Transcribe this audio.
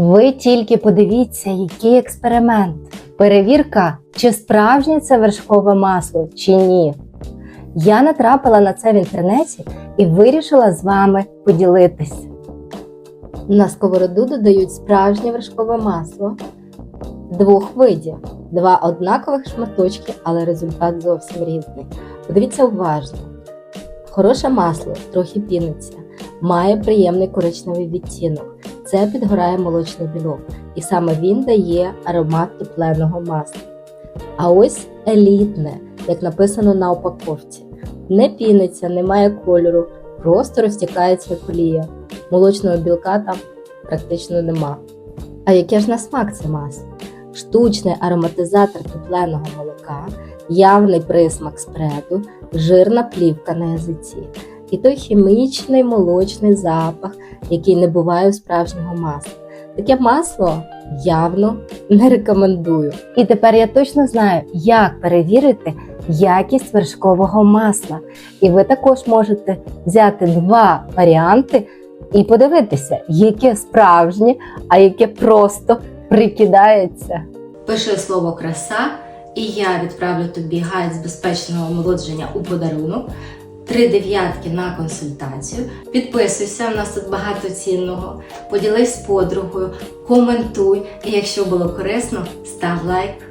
Ви тільки подивіться, який експеримент. Перевірка, чи справжнє це вершкове масло, чи ні. Я натрапила на це в інтернеті і вирішила з вами поділитись. На сковороду додають справжнє вершкове масло двох видів. Два однакових шматочки, але результат зовсім різний. Подивіться уважно. Хороше масло трохи піниться, має приємний коричневий відтінок. Це підгорає молочний білок, і саме він дає аромат топленого масла. А ось елітне, як написано на упаковці. Не піниться, не має кольору, просто розтікається як олія. Молочного білка там практично нема. А яке ж на смак це масло? Штучний ароматизатор топленого молока, явний присмак спреду, жирна плівка на язиці. І той хімічний молочний запах, який не буває у справжнього масла. Таке масло явно не рекомендую. І тепер я точно знаю, як перевірити якість вершкового масла. І ви також можете взяти два варіанти і подивитися, яке справжнє, а яке просто прикидається. Пиши слово краса, і я відправлю тобі гайд з безпечного омолодження у подарунок. Три дев'ятки на консультацію. Підписуйся, в нас тут багато цінного. Поділись з подругою, коментуй. І якщо було корисно, став лайк.